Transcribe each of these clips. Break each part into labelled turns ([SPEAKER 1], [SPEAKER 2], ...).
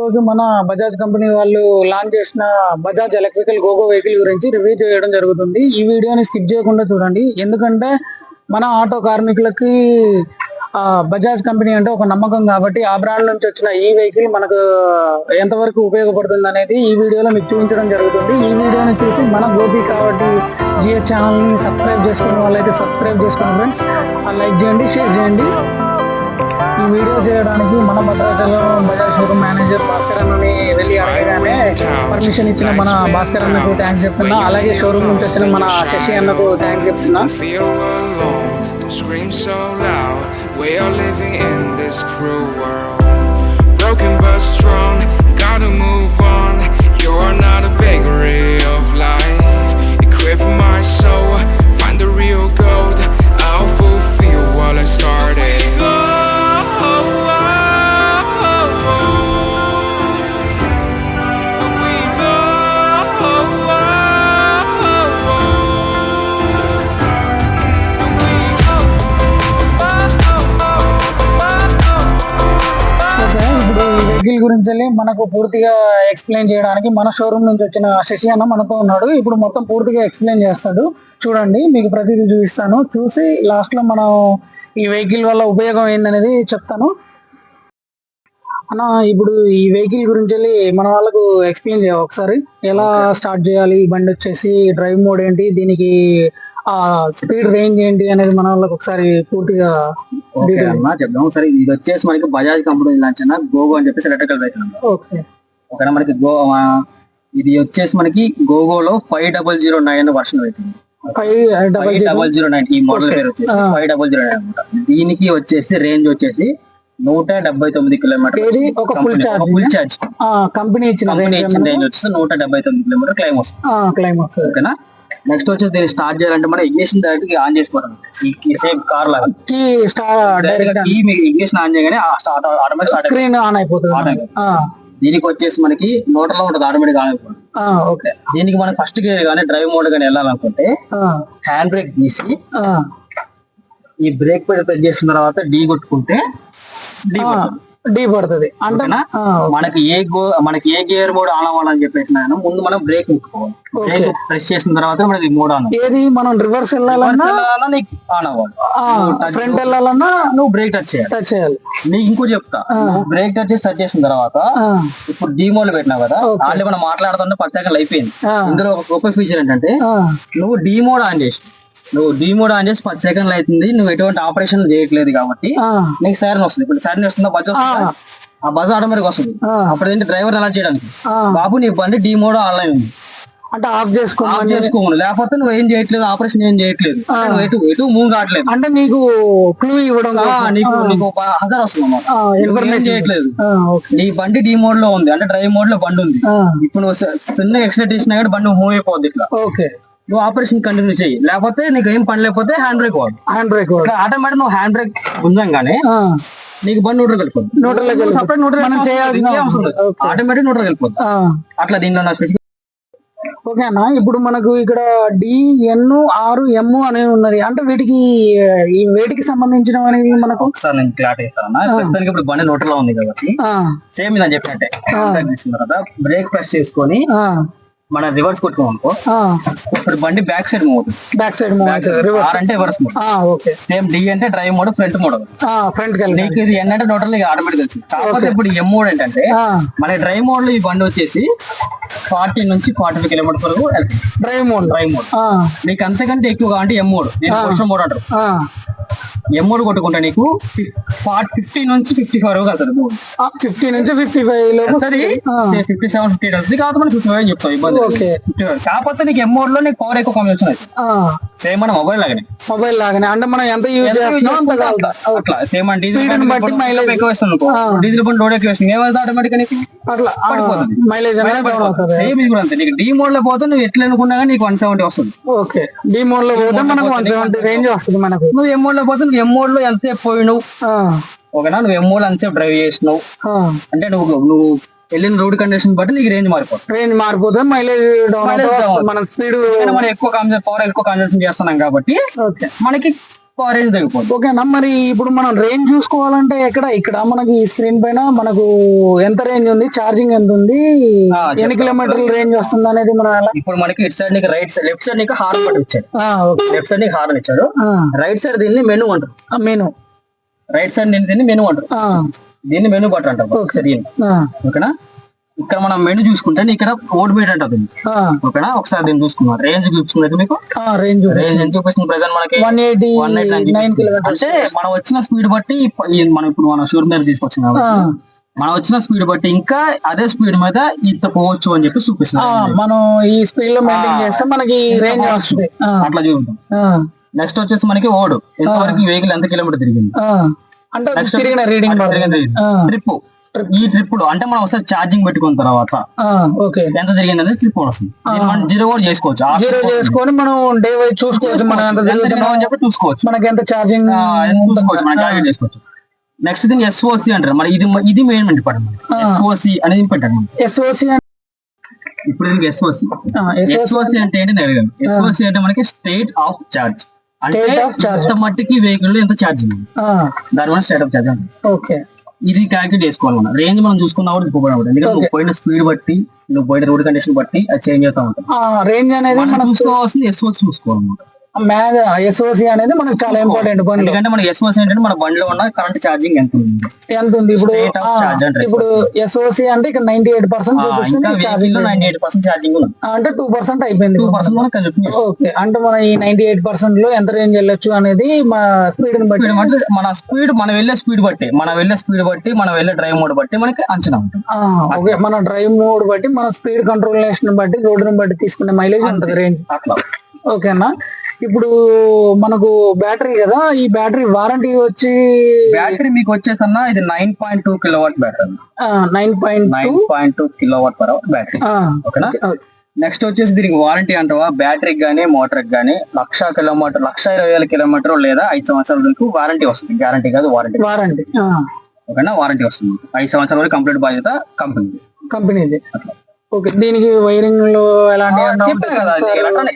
[SPEAKER 1] రోజు మన బజాజ్ కంపెనీ వాళ్ళు లాంచ్ చేసిన బజాజ్ ఎలక్ట్రికల్ గోగో వెహికల్ గురించి రివ్యూ చేయడం జరుగుతుంది. ఈ వీడియోని స్కిప్ చేయకుండా చూడండి. ఎందుకంటే మన ఆటో కార్మికులకి బజాజ్ కంపెనీ అంటే ఒక నమ్మకం కాబట్టి ఆ బ్రాండ్ నుంచి వచ్చిన ఈ వెహికల్ మనకు ఎంతవరకు ఉపయోగపడుతుంది అనేది ఈ వీడియోలో మీకు చూపించడం జరుగుతుంది. ఈ వీడియోని చూసి మన గోపి కాబట్టి జిఎస్ ఛానల్ని సబ్స్క్రైబ్ చేసుకునే వాళ్ళైతే సబ్స్క్రైబ్ చేసుకోండి ఫ్రెండ్స్ లైక్ చేయండి షేర్ చేయండి. వీడియో చేయడానికి మన భద్రాచలం బజాజ్ షోరూమ్ మేనేజర్ భాస్కర్ అన్నని వెళ్ళి అడగగానే పర్మిషన్ ఇచ్చిన మన భాస్కర్ అన్నకు థ్యాంక్స్ చెప్తున్నా అలాగే షోరూమ్ నుంచి వచ్చిన మన శశి అన్నకు థ్యాంక్స్ చెప్తున్నా
[SPEAKER 2] scream so loud. We are living in this cruel world. Broken but strong,
[SPEAKER 1] వెళ్ళి మనకు పూర్తిగా ఎక్స్ప్లెయిన్ చేయడానికి మన షోరూమ్ నుంచి వచ్చిన శశి అన్న మనతో ఉన్నాడు. ఇప్పుడు మొత్తం పూర్తిగా ఎక్స్ప్లెయిన్ చేస్తాడు. చూడండి మీకు ప్రతిదీ చూపిస్తాను. చూసి లాస్ట్లో మనం ఈ వెహికల్ వల్ల ఉపయోగం ఏందనేది చెప్తాను. అన్న ఇప్పుడు ఈ వెహికల్ గురించి వెళ్ళి మన వాళ్ళకు ఎక్స్ప్లెయిన్ చేయాలి ఒకసారి. ఎలా స్టార్ట్ చేయాలి? ఈ బండి వచ్చేసి డ్రైవ్ మోడ్ ఏంటి? దీనికి ఆ స్పీడ్ రేంజ్ ఏంటి? అనేది మన వాళ్ళకి ఒకసారి పూర్తిగా
[SPEAKER 3] ఓకే. అమ్మా చెప్దాం. సరే ఇది వచ్చేసి మనకి బజాజ్ కంపెనీ లాంచ్ అన్న గోగో అని చెప్పేసి ఎలక్ట్రికల్ వెహికల్
[SPEAKER 1] ఓకే
[SPEAKER 3] ఓకేనా మనకి గో ఇది వచ్చేసి మనకి గోగోలో five double zero nine version vehicle
[SPEAKER 1] five double
[SPEAKER 3] zero nine ఈ మోడల్. పేరు వచ్చేసి. ఫైవ్ డబల్ జీరో నైన్ అనమాట. దీనికి వచ్చేసి రేంజ్ వచ్చేసి నూట డెబ్బై తొమ్మిది కిలోమీటర్?
[SPEAKER 1] ఒక
[SPEAKER 3] ఫుల్ చార్జ్
[SPEAKER 1] కంపెనీ ఇచ్చిన
[SPEAKER 3] కంపెనీ ఇచ్చిన
[SPEAKER 1] రేంజ్
[SPEAKER 3] రేంజ్ వచ్చేసి నూట డెబ్బై తొమ్మిది కిలోమీటర్ క్లైమ్ వస్తుంది.
[SPEAKER 1] క్లైమ్ వస్తుంది.
[SPEAKER 3] ఓకేనా? నెక్స్ట్ వచ్చేసి దీన్ని స్టార్ట్ చేయాలంటే మనం ఇగ్నిషన్ డైరెక్ట్ ఆన్ చేసుకోవడం సేమ్ కార్ లాగా.
[SPEAKER 1] కీ
[SPEAKER 3] డైరెక్ట్ ఈ మీకు ఇగ్నిషన్ ఆన్ చేయగానే ఆటోమేటిక్
[SPEAKER 1] స్క్రీన్ ఆన్ అయిపోతుంది.
[SPEAKER 3] దీనికి వచ్చేసి మనకి నోటలో ఉంటుంది ఆటోమేటిక్ ఆన్ అయిపోతుంది.
[SPEAKER 1] ఓకే.
[SPEAKER 3] దీనికి మనం ఫస్ట్ గేర్ కానీ డ్రైవ్ మోడ్ కానీ వెళ్ళాలనుకుంటే హ్యాండ్ బ్రేక్ తీసి ఈ బ్రేక్ పెడి ప్రెస్ చేసిన తర్వాత డీ కొట్టుకుంటే డీ
[SPEAKER 1] డీ పడుతుంది. అంటే
[SPEAKER 3] మనకి ఏ గో మనకి ఏ గేర్ మోడ్ ఆన్ అవ్వాలని చెప్పేసి ఆయన ముందు మనం బ్రేక్ ముట్టుకోవాలి. బ్రేక్ ప్రెస్ చేసిన తర్వాత మనకి మోడ్ ఆన్
[SPEAKER 1] ఏది? మనం రివర్స్ వెళ్ళాలన్నా
[SPEAKER 3] ఆన్ అవ్వాలి.
[SPEAKER 1] ఫ్రంట్ వెళ్ళాలన్నా
[SPEAKER 3] నువ్వు బ్రేక్ టచ్ చేయాలి.
[SPEAKER 1] టచ్ చేయాలి.
[SPEAKER 3] నీకు ఇంకో చెప్తా. నువ్వు బ్రేక్ టచ్ చేసి టచ్ చేసిన తర్వాత ఇప్పుడు డీ మోడ్ పెట్టినావు కదా. ఆల్రెడీ మనం మాట్లాడుతుంటే సెకండ్లు అయిపోయింది ఇందులో ఒక గొప్ప ఫీచర్ ఏంటంటే నువ్వు డీ మోడ్ ఆన్ చేసి నువ్వు డీ మోడ్ ఆన్ చేసి పది సెకండ్లు అవుతుంది నువ్వు ఎటువంటి ఆపరేషన్ చేయట్లేదు కాబట్టి నీకు సైరన్ వస్తుంది. ఇప్పుడు సైరన్ వస్తుందా బజ్ వస్తుందా? ఆ. బజ్ ఆటోమేటిక్ వస్తుంది. అప్పుడు ఏంటి డ్రైవర్ అలా చేయడానికి. బాబు నీ బండి డీ మోడ్ ఆన్లైన్ ఉంది.
[SPEAKER 1] అంటే ఆఫ్
[SPEAKER 3] ఆఫ్
[SPEAKER 1] చేసుకోమని
[SPEAKER 3] చేసుకోమను. లేకపోతే నువ్వు ఏం చేయట్లేదు ఆపరేషన్ ఏం చేయట్లేదు. ఎటు ఎటు మూవ్ కావట్లేదు.
[SPEAKER 1] అంటే నీకు క్లూ ఇవ్వడం.
[SPEAKER 3] నీకు నీకు హజార్ వస్తుంది అన్నమాట. చేయట్లేదు. నీ బండి డీ మోడ్లో ఉంది. అంటే డ్రైవ్ మోడ్లో బండి ఉంది. ఇప్పుడు నువ్వు చిన్న ఎక్సైట్ చేసినా కూడా బండి మూవ్ అయిపోద్ది ఇట్లా.
[SPEAKER 1] ఓకే.
[SPEAKER 3] నువ్వు ఆపరేషన్ కంటిన్యూ చేయి లేకపోతే నీకు ఏం పని లేకపోతే హ్యాండ్ బ్రేక్ వాడు.
[SPEAKER 1] హ్యాండ్ బ్రేక్
[SPEAKER 3] ఆటోమేటిక్ నువ్వు హ్యాండ్ బ్రేక్ ఉందంగానే నీకు బండి
[SPEAKER 1] న్యూట్రల్లోకి వెళ్ళిపోతుంది.
[SPEAKER 3] సపరేట్.
[SPEAKER 1] ఓకే.
[SPEAKER 3] ఆటోమేటిక్ న్యూట్రల్ వెళ్ళిపోద్ది అట్లా దీనిలో నా
[SPEAKER 1] అన్న ఇప్పుడు మనకు ఇక్కడ డి ఎన్ ఆరు ఎమ్ అనేవి ఉన్నది. అంటే వీటికి ఈ వేటికి సంబంధించిన మనకు
[SPEAKER 3] ఒకసారి నేను క్లాట్ ఇస్తాను ప్రస్తుతానికి ఇప్పుడు బండి న్యూట్రల్లో ఉంది కాబట్టి సేమ్ నేను చెప్పినట్టే. బ్రేక్ ప్రెస్ చేసుకొని మన రివర్స్ కొట్టుకోమనుకో
[SPEAKER 1] ఆ,
[SPEAKER 3] ఇప్పుడు బండి బ్యాక్ సైడ్ మూవ్ అవుతుంది.
[SPEAKER 1] బ్యాక్ సైడ్ మూవ్ రివర్స్
[SPEAKER 3] అంటే రివర్స్
[SPEAKER 1] ఓకే.
[SPEAKER 3] సేమ్ డి అంటే drive mode front mode
[SPEAKER 1] front
[SPEAKER 3] నీకు ఇది ఎన్ అంటే న్యూట్రల్ ఆటోమేటిక్ తెలుసు. కాకపోతే ఇప్పుడు ఎం మోడ్ ఏంటంటే మన డ్రైవ్ మోడ్లో ఈ బండి వచ్చేసి ఫార్టీ నుంచి ఫార్టీ ఫైవ్ కిలోమీటర్స్ వరకు
[SPEAKER 1] డ్రైవ్ మోడ్
[SPEAKER 3] డ్రైవ్ మోడ్ నీకు అంతకంటే ఎక్కువ అంటే ఎం మోడ్ నేను మోడ్ అంటారు.
[SPEAKER 1] ఆ,
[SPEAKER 3] ఎం మోడ్ కొట్టుకుంటే నీకు. ఫిఫ్టీ నుంచి ఫిఫ్టీ ఫైవ్ వరకు వెళ్తుంది మూడు
[SPEAKER 1] ఆ, ఫిఫ్టీ నుంచి ఫిఫ్టీ ఫైవ్ లోపు
[SPEAKER 3] వస్తుంది?
[SPEAKER 1] ఆ,
[SPEAKER 3] ఫిఫ్టీ సెవెన్ ఫిఫ్టీ వస్తుంది కాకపోతే మనం ఫిఫ్టీ ఫైవ్ చెప్తాం ఇబ్బంది
[SPEAKER 1] ఓకే.
[SPEAKER 3] 55. కాకపోతే నీకు ఎం మోడ్లో నీకు పవర్ ఎక్కువ కమ్మి వచ్చినాయి.
[SPEAKER 1] ఆ,
[SPEAKER 3] సేమ్ మన మొబైల్ లాగానే.
[SPEAKER 1] మొబైల్ లాగానే. అంటే మనం ఎంత యూజ్ చేస్తున్నాం అంత.
[SPEAKER 3] అట్లా. సేమ్ అంటే డీజిల్
[SPEAKER 1] బట్టి mileage.
[SPEAKER 3] ఎక్కువ ఇస్తుంది అనుకో. డీజిల్ బండి లోడ్ ఎక్కువ ఇస్తుంది ఏమైంది ఆటోమేటిక్ నీకు
[SPEAKER 1] అట్లా.
[SPEAKER 3] పడిపోతుంది.
[SPEAKER 1] మైలేజ్
[SPEAKER 3] సేమ్ ఇది కూడా అంతే. నీకు డీ మోడ్లో పోతే నువ్వు ఎట్లా అనుకున్నా కానీ నీకు వన్ సెవెంటీ వస్తుంది.
[SPEAKER 1] ఓకే. డి మోడ్లో పోతే మనకు వన్ సెవెంటీ రేంజ్ వస్తుంది మనకు.
[SPEAKER 3] నువ్వు ఎం మోడ్లో పోతే నువ్వు ఎం మోడ్లో ఎంతసేపు పోయినావు? ఓకేనా నువ్వు ఎం మోడ్లో ఎంతసేపు డ్రైవ్ చేసినావు. అంటే నువ్వు నువ్వు వెళ్ళిన రోడ్ కండిషన్ బట్టి నీకు రేంజ్ మారిపోతుంది.
[SPEAKER 1] రేంజ్ మారిపోతుంది మైలేజ్. మన స్పీడ్
[SPEAKER 3] మనం ఎక్కువ కన్సర్ పవర్ ఎక్కువ కన్సర్షన్ చేస్తున్నాం కాబట్టి మనకి ఎక్కువ రేంజ్ తగ్గిపోతుంది
[SPEAKER 1] ఓకేనా మరి ఇప్పుడు మనం రేంజ్ చూసుకోవాలంటే ఎక్కడ? ఇక్కడ మనకి ఈ స్క్రీన్ పైన మనకు ఎంత రేంజ్ ఉంది? ఛార్జింగ్ ఎంత ఉంది? ఎన్ని. కిలోమీటర్ల రేంజ్ వస్తుంది అనేది మనం
[SPEAKER 3] ఇప్పుడు మనకి ఇటు సైడ్ నీకు రైట్ సైడ్ లెఫ్ట్ సైడ్ నీకు హార్న్ బట్టి ఇచ్చాడు. లెఫ్ట్ సైడ్ నీకు హార్న్ ఇచ్చాడు. రైట్ సైడ్ దీన్ని మెను అంటారు.
[SPEAKER 1] మెను
[SPEAKER 3] రైట్ సైడ్ దీన్ని మెను అంటారు. దీన్ని మెను బట్టర్ అంటారు.
[SPEAKER 1] ఓకే.
[SPEAKER 3] దీన్ని
[SPEAKER 1] ఆ,
[SPEAKER 3] ఓకేనా ఇక్కడ మనం మెను చూసుకుంటే ఇక్కడ ఓడ్ మీట్ అంటుంది ఓకేనా? ఒకసారి దీన్ని చూసుకున్నాం రేంజ్ చూపిస్తుంది మీకు?
[SPEAKER 1] రేంజ్
[SPEAKER 3] రేంజ్ ఎంత చూపిస్తుంది? ప్రజెంట్ మనకి
[SPEAKER 1] వన్ ఎయిటీ
[SPEAKER 3] వన్ అంటే మనం వచ్చిన స్పీడ్ బట్టి మనం ఇప్పుడు మనం షూర్ మీద తీసుకొచ్చాం కాబట్టి మనం వచ్చిన స్పీడ్ బట్టి ఇంకా అదే స్పీడ్ మీద ఇంత పోవచ్చు అని చెప్పి చూపిస్తుంది.
[SPEAKER 1] మనం ఈ స్పీడ్లో మెయింటైన్ చేస్తే మనకి రేంజ్. వస్తుంది.
[SPEAKER 3] అట్లా చూపిస్తాం నెక్స్ట్ వచ్చేసి మనకి ఓడు ఎంతవరకు వెహికల్ ఎంత కిలోమీటర్ తిరిగింది.
[SPEAKER 1] అంటే తిరిగిన రీడింగ్
[SPEAKER 3] ట్రిప్ ఈ ట్రిప్లో అంటే మనం ఒకసారి ఛార్జింగ్ పెట్టుకున్న తర్వాత.
[SPEAKER 1] ఓకే.
[SPEAKER 3] ఎంత తిరిగింది అనేది ట్రిప్ వస్తుంది. మనం జీరో కూడా చేసుకోవచ్చు.
[SPEAKER 1] జీరో చేసుకొని మనం డే వైజ్ చూసుకోవచ్చు మనం ఎంత తిరుగుతున్నాం
[SPEAKER 3] అని చెప్పి చూసుకోవచ్చు.
[SPEAKER 1] మనకి ఎంత ఛార్జింగ్
[SPEAKER 3] చూసుకోవచ్చు. మనం క్యాలిక్యులేట్ చేసుకోవచ్చు. నెక్స్ట్ దీన్ని ఎస్ఓసి అంటారు. మరి ఇది ఇది మెయిన్ ఇంపార్టెంట్. ఎస్ఓసి అనేది ఇంపార్టెంట్
[SPEAKER 1] ఎస్ఓసి
[SPEAKER 3] ఇప్పుడు ఎస్ఓసి
[SPEAKER 1] ఎస్ఓసి
[SPEAKER 3] అంటే ఏంటి నేను ఎస్ఓసి అంటే మనకి స్టేట్ ఆఫ్ చార్జ్ అంటే మట్టికి వెహికల్ ఎంత ఛార్జింగ్ దాని వల్ల స్టేట్ ఆఫ్ చార్జ్ అంటారు
[SPEAKER 1] ఓకే.
[SPEAKER 3] ఇది క్యాలిక్యులేట్ చేసుకోవాలి రేంజ్ మనం చూసుకున్నప్పుడు ఇప్పుడు కూడా ఎందుకంటే నువ్వు పోయిన స్పీడ్ బట్టి నువ్వు పోయిన రోడ్ కండిషన్ బట్టి అది చేంజ్ అవుతా ఉంటుంది.
[SPEAKER 1] రేంజ్ అనేది
[SPEAKER 3] మనం చూసుకోవాల్సింది ఎస్ఓసి చూసుకోవాలన్నమాట.
[SPEAKER 1] మ్యాగ్ ఎస్ఓసి అనేది మనకు చాలా ఇంపార్టెంట్ బండ్లు
[SPEAKER 3] ఎందుకంటే మనకి ఎస్ఓసి ఏంటంటే మన బండిలో ఉన్న కరెంట్ ఛార్జింగ్ ఎంత ఉంది
[SPEAKER 1] ఎంత ఉంది? ఇప్పుడు ఇప్పుడు ఎస్ఓసి అంటే ఇక్కడ నైన్టీ ఎయిట్ పర్సెంట్ చూపిస్తుంది charging
[SPEAKER 3] ninety eight percent charging
[SPEAKER 1] అంటే టూ పర్సెంట్ అయిపోయింది
[SPEAKER 3] టూ పర్సెంట్ మనకి కలిపి
[SPEAKER 1] ఓకే అంటే మన ఈ నైన్టీ ఎయిట్ పర్సెంట్లో ఎంత రేంజ్ వెళ్ళొచ్చు అనేది మా స్పీడ్ బట్టి.
[SPEAKER 3] అంటే మన స్పీడ్ మనం వెళ్ళే స్పీడ్ బట్టి మనం వెళ్ళే స్పీడ్ బట్టి మనం వెళ్ళే డ్రైవ్ మోడ్ బట్టి మనకి అంచనా
[SPEAKER 1] ఓకే మన డ్రైవ్ మోడ్ బట్టి మన స్పీడ్ కంట్రోలేషన్ బట్టి రోడ్డుని బట్టి తీసుకునే మైలేజ్ ఉంటుంది రేంజ్
[SPEAKER 3] అట్లా.
[SPEAKER 1] ఓకేనా? ఇప్పుడు మనకు బ్యాటరీ కదా ఈ బ్యాటరీ వారంటీ వచ్చి
[SPEAKER 3] బ్యాటరీ మీకు వచ్చేసన్నా ఇది nine point two kilowatt battery
[SPEAKER 1] nine point
[SPEAKER 3] nine point two kilowatt per hour battery. ఓకేనా? నెక్స్ట్ వచ్చేసి దీనికి వారంటీ అంటావా? బ్యాటరీకి గానీ మోటార్కి గానీ లక్ష కిలోమీటర్ లక్ష ఇరవై వేల కిలోమీటర్ లేదా ఐదు సంవత్సరాల వరకు వారంటీ వస్తుంది. గ్యారంటీ కాదు వారంటీ
[SPEAKER 1] వారంటీ
[SPEAKER 3] ఓకేనా? వారంటీ వస్తుంది. ఐదు సంవత్సరాల వరకు కంప్లీట్ బాధ్యత కంపెనీ
[SPEAKER 1] కంపెనీది. ఓకే. దీనికి వైరింగ్లో ఎలాంటి
[SPEAKER 3] చెప్పాను కదా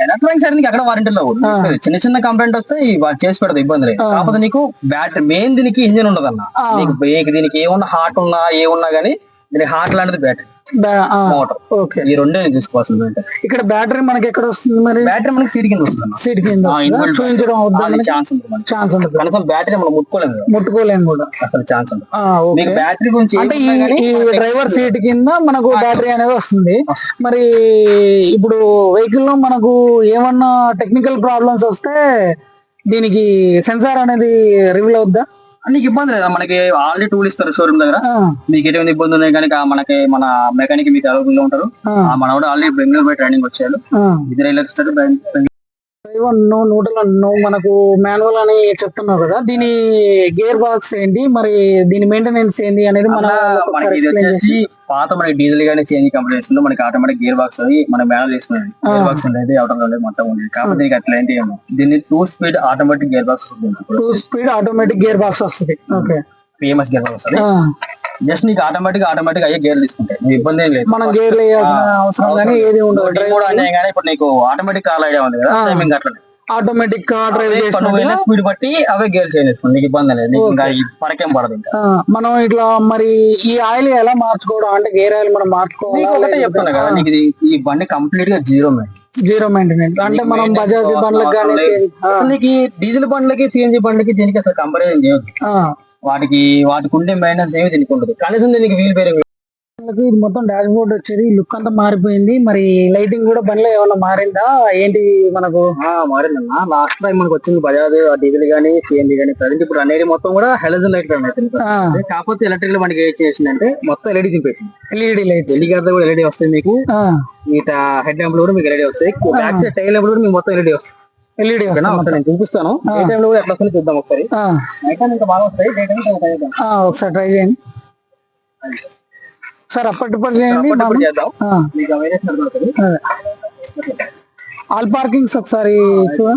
[SPEAKER 3] ఎలక్ట్రానిక్ నీకు అక్కడ వారంటీలో
[SPEAKER 1] ఆ.
[SPEAKER 3] చిన్న చిన్న కంప్లైంట్ వస్తే చేసి పెడతాయి ఇబ్బంది లేదు. కాకపోతే నీకు బ్యాటరీ మెయిన్ దీనికి ఇంజిన్ ఉండదన్న.
[SPEAKER 1] ఆ.
[SPEAKER 3] నీకు దీనికి ఏమన్నా హార్ట్ ఉన్నా ఏ ఉన్నా గానీ దీనికి హార్ట్ లాంటిది బ్యాటరీ మోటార్.
[SPEAKER 1] ఓకే.
[SPEAKER 3] ఈ రెండే తీసుకోవాల్సింది అంటే.
[SPEAKER 1] ఇక్కడ బ్యాటరీ మనకి ఎక్కడ వస్తుంది మరి?
[SPEAKER 3] బ్యాటరీ మనకి సీట్ కింద వస్తుంది
[SPEAKER 1] సీట్ కింద చూపించడం
[SPEAKER 3] ఛాన్స్ ఉంది
[SPEAKER 1] ఛాన్స్ ఉంటుంది
[SPEAKER 3] కనీసం బ్యాటరీ మనం ముట్టుకోలేము.
[SPEAKER 1] ముట్టుకోలేము కూడా.
[SPEAKER 3] అసలు ఛాన్స్ ఉంది. బ్యాటరీ గురించి
[SPEAKER 1] అంటే ఈ డ్రైవర్ సీట్ కింద మనకు బ్యాటరీ అనేది వస్తుంది. మరి ఇప్పుడు వెహికల్లో మనకు ఏమన్నా టెక్నికల్ ప్రాబ్లమ్స్ వస్తే దీనికి సెన్సార్ అనేది రివీల్ అవుద్దా?
[SPEAKER 3] నీకు ఇబ్బంది లేదా? మనకి ఆల్రెడీ టూల్ ఇస్తారు షోరూమ్ దగ్గర. మీకు ఎటువంటి ఇబ్బంది ఉన్నాయి కనుక మనకి మన మెకానిక్ మీకు అవైలబుల్లో ఉంటారు. మనోడు ఆల్రెడీ బెంగళూరు పోయి ట్రైనింగ్ వచ్చాడు. ఇద్దరు వెళ్ళొచ్చారు Bengaluru
[SPEAKER 1] driver no neutral no మనకు మాన్యువల్ అని చెప్తున్నారు కదా. దీని గేర్ బాక్స్ ఏంటి? మరి దీని మెయింటెనెన్స్ ఏంటి అనేది మన
[SPEAKER 3] మనకి ఇది వచ్చేసి
[SPEAKER 1] చేసి.
[SPEAKER 3] పాత మనకి డీజిల్ గానీ చేంజ్ కంపెనీ లో మనకి ఆటోమేటిక్ గేర్ బాక్స్ అవి మన చేసుకునేది
[SPEAKER 1] ఆ.
[SPEAKER 3] గేర్ బాక్స్ ఉండేది మొత్తం ఉండేది. కాకపోతే దీనికి అట్లా ఏంటి ఏమో. దీన్ని two speed automatic gear box వస్తుంది
[SPEAKER 1] two speed automatic gear box వస్తుంది. Okay
[SPEAKER 3] PMS gear box just నీకు ఆటోమేటిక్ ఆటోమేటిక్ అయ్యే గేర్ తీసుకుంటాయి. ఇబ్బంది ఏం లేదు.
[SPEAKER 1] మనం గేర్ వేయాల్సిన
[SPEAKER 3] ఆ,
[SPEAKER 1] అవసరం కానీ ఏది ఉండదు.
[SPEAKER 3] కూడా అంటే కానీ ఇప్పుడు నీకు ఆటోమేటిక్ కాల్ ఐడియా ఉంది కదా
[SPEAKER 1] ఆ.
[SPEAKER 3] సేమింగ్ అట్లా
[SPEAKER 1] ఆటోమేటిక్ కార్ డ్రైవ్ చేసిన
[SPEAKER 3] స్పీడ్ బట్టి అవే గేర్ చేంజ్ చేసుకోండి నీకు ఇబ్బంది లేదు. ఇంకా పరకేం పడదు
[SPEAKER 1] మనం ఇట్లా మరి ఈ ఆయిల్ ఎలా మార్చుకోవడం? అంటే గేర్ ఆయిల్ మనం
[SPEAKER 3] నీకు ఒకటే చెప్తున్నా కదా
[SPEAKER 1] మార్చుకోవాలి
[SPEAKER 3] నీకు ఈ బండి కంప్లీట్గా జీరో
[SPEAKER 1] జీరో మెయింటెనెన్స్ అంటే మనం బజాజ్ బండ్లకు కానీ
[SPEAKER 3] నీకు డీజిల్ బండ్లకి సిఎన్జి బండ్లకి దీనికి అసలు కంపారిజన్ చేయొద్దు వాటికి వాటికి ఉండే మెయింటెనెన్స్ ఏమి దీనికి ఉండదు. కనీసం దీనికి వీల్ బేరింగ్
[SPEAKER 1] ఇది మొత్తం డాష్ బోర్డ్ వచ్చేది లుక్ అంతా మారిపోయింది. మరి లైటింగ్ కూడా బండ్లో ఏమైనా మారిందా? ఏంటి మనకు?
[SPEAKER 3] మారిందన్న లాస్ట్ టైం మనకు వచ్చింది బజాజ్ డీజిల్ గానీ సిఎన్జి గానీ. ప్రజెంట్ ఇప్పుడు అనేది మొత్తం కూడా హెలజన్ లైట్ కాకపోతే ఎలక్ట్రికల్ మనకి ఏం చేసిందంటే మొత్తం ఎల్ఈడి దింపేసింది
[SPEAKER 1] ఎల్ఈడి లైట్స్
[SPEAKER 3] ఎల్ఈడి గారి కూడా ఎల్ఈడి వస్తుంది మీకు. ఈ హెడ్ ల్యాంప్ కూడా మీకు ఎల్ఈడి వస్తాయి. బ్యాక్ సైడ్ టైల్ ల్యాంప్ కూడా మీకు మొత్తం ఎల్ఈడి వస్తుంది
[SPEAKER 1] ఎల్ఈడి
[SPEAKER 3] ఓకేనా? ఒకసారి నేను చూపిస్తాను.
[SPEAKER 1] ఆ.
[SPEAKER 3] ఏ టైంలో కూడా ఎట్లా వస్తుంది చూద్దాం ఒకసారి. ఇంకా బాగా వస్తాయి. Day time.
[SPEAKER 1] ఒకసారి ట్రై చేయండి. సార్ అప్పటిప్పుడు చేయండి. ఆల్ పార్కింగ్స్ ఒకసారి చూడ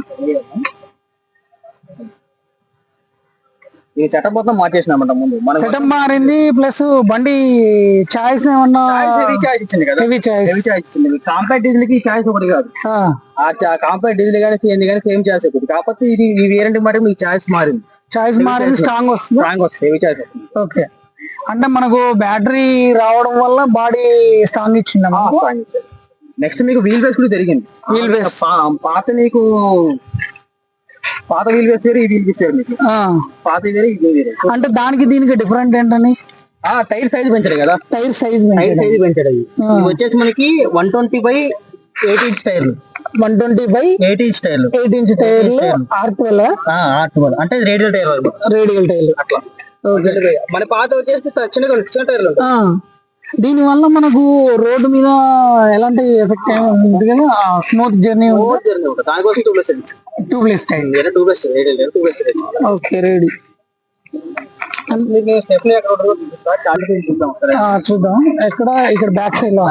[SPEAKER 3] ఈ సెటప్ మొత్తం మార్చేసినామంట ముందు. మనం
[SPEAKER 1] సెటప్ మారింది ప్లస్ బండి చాయిస్ ఏమన్నా
[SPEAKER 3] ఇచ్చింది కదా. ఇచ్చింది. కాంపాక్ట్ డీజిల్కి చాయిస్ ఒకటి కాదు. ఆ. కాంపాక్ట్ డీజిల్ కానీ సిఎన్జి కానీ సేమ్ చాయిస్ ఒకటి కాకపోతే ఇది ఈ వేరంటి మరి మీకు చాయిస్ మారింది.
[SPEAKER 1] చాయిస్ మారింది స్ట్రాంగ్ వస్తుంది.
[SPEAKER 3] స్ట్రాంగ్ వస్తుంది హెవీ వస్తుంది.
[SPEAKER 1] ఓకే. అంటే మనకు బ్యాటరీ రావడం వల్ల బాడీ స్ట్రాంగ్ ఇచ్చింది
[SPEAKER 3] నెక్స్ట్ మీకు వీల్ బేస్ కూడా
[SPEAKER 1] Wheel base.
[SPEAKER 3] పా- పాత నీకు పాత వీల్ బేస్ వేరు ఈ వీల్ మీకు. పాత వేరే ఇది వేరే
[SPEAKER 1] అంటే దానికి దీనికి డిఫరెంట్ ఏంటని?
[SPEAKER 3] ఆ టైర్ సైజ్ పెంచాడు కదా.
[SPEAKER 1] టైర్ సైజ్
[SPEAKER 3] టైర్ సైజ్ పెంచాడు ఇవి వచ్చేసి మనకి one twenty by eighty inch టైర్లు
[SPEAKER 1] one twenty by
[SPEAKER 3] eighty inch టైర్లు
[SPEAKER 1] ఎయిట్ ఇంచ్ టైర్లు ఆర్పిఎల్
[SPEAKER 3] అంటే రేడియల్ టైర్
[SPEAKER 1] రేడియల్ టైర్లు
[SPEAKER 3] అట్లా. మన పాత వచ్చేసి చిన్న చిన్న టైర్లు
[SPEAKER 1] దీని వల్ల మనకు రోడ్డు మీద ఎలాంటి ఎఫెక్ట్ ఏమి ఉంది కదా? స్మూత్ జర్నీ
[SPEAKER 3] జర్నీ ఉంటుంది. దానికోసం టూ ప్లస్
[SPEAKER 1] ట్యూబ్లెస్ టైర్
[SPEAKER 3] వేరే two plus radial tyre two plus
[SPEAKER 1] okay ready
[SPEAKER 3] చూద్దాం.
[SPEAKER 1] ఎక్కడ? ఇక్కడ బ్యాక్
[SPEAKER 3] సైడ్లో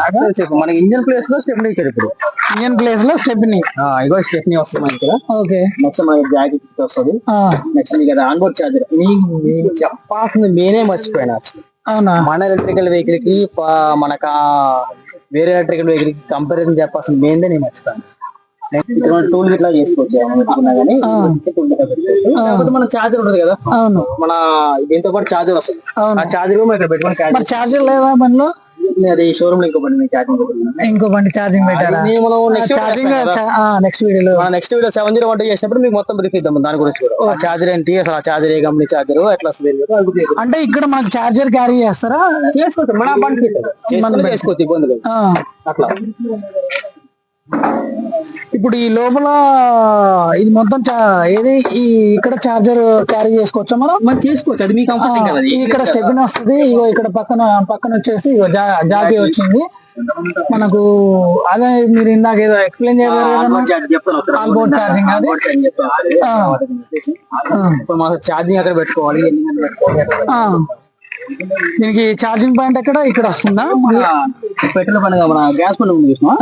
[SPEAKER 3] మనకి ఇంజన్ ప్లేస్లో స్టెప్నీ ఇచ్చారు ఇప్పుడు.
[SPEAKER 1] ఇండియన్ ప్లేస్లో స్టెప్ని
[SPEAKER 3] ఇగో స్టెప్నీ వస్తుంది మనకి ఇక్కడ.
[SPEAKER 1] ఓకే
[SPEAKER 3] నెక్స్ట్ మనకి జాకెట్ వస్తుంది నెక్స్ట్ మీకు అది ఆన్బోర్డ్ చార్జర్ మీకు చెప్పాల్సింది నేనే మర్చిపోయినా.
[SPEAKER 1] అవునా?
[SPEAKER 3] మన ఎలక్ట్రికల్ వెహికల్కి మనకు వేరే ఎలక్ట్రికల్ వెహికల్కి కంపారిజన్ చెప్పాల్సింది మెయిన్ నేను మర్చిపోయాను. టూల్స్ ఇట్లా చేసుకోవచ్చు మన చార్జర్ ఉంటుంది కదా.
[SPEAKER 1] అవును.
[SPEAKER 3] మన దీంతో పాటు చార్జర్ వస్తుంది. ఆ చార్జర్ కూడా ఇక్కడ పెట్టుకుని
[SPEAKER 1] ఛార్జర్ లేదా మనలో
[SPEAKER 3] అది షోరూమ్లో ఇంకో బండి చార్జింగ్
[SPEAKER 1] ఇంకో బండి ఛార్జింగ్ పెట్టారా? ఛార్జింగ్ నెక్స్ట్ వీడియోలో.
[SPEAKER 3] Next video seven zero one చేసినప్పుడు మీకు మొత్తం బ్రీఫ్ ఇద్దాం దాని గురించి కూడా. ఆ చార్జర్ ఏంటి? అసలు ఆ చార్జర్ ఏ కంపెనీ చార్జర్ ఎట్లా వస్తుంది.
[SPEAKER 1] అంటే ఇక్కడ మనకు ఛార్జర్ క్యారీ చేస్తారా?
[SPEAKER 3] చేసుకోవచ్చు. మన బండి చేసుకోవచ్చు ఇబ్బంది అట్లా.
[SPEAKER 1] ఇప్పుడు ఈ లోపల ఇది మొత్తం ఏది? ఈ ఇక్కడ ఛార్జర్ క్యారీ చేసుకోవచ్చా మనం?
[SPEAKER 3] మనం చేసుకోవచ్చు. అది మీ కంఫర్టింగ్ కదా. అది.
[SPEAKER 1] ఇక్కడ స్టెప్ వస్తుంది. ఇగో ఇక్కడ పక్కన పక్కన వచ్చేసి ఇగో జా- జాబీ వచ్చింది. మనకు అదే మీరు ఇందాక ఏదో ఎక్స్ప్లెయిన్.
[SPEAKER 3] Onboard
[SPEAKER 1] charging అది?
[SPEAKER 3] ఇప్పుడు మనం ఛార్జింగ్ అక్కడ పెట్టుకోవాలి. పెట్టుకోవాలి.
[SPEAKER 1] దీనికి ఛార్జింగ్ పాయింట్ ఎక్కడ? ఇక్కడ వస్తుందా?
[SPEAKER 3] పెట్రోల్ పని మన గ్యాస్ పని ఉంది చూసినా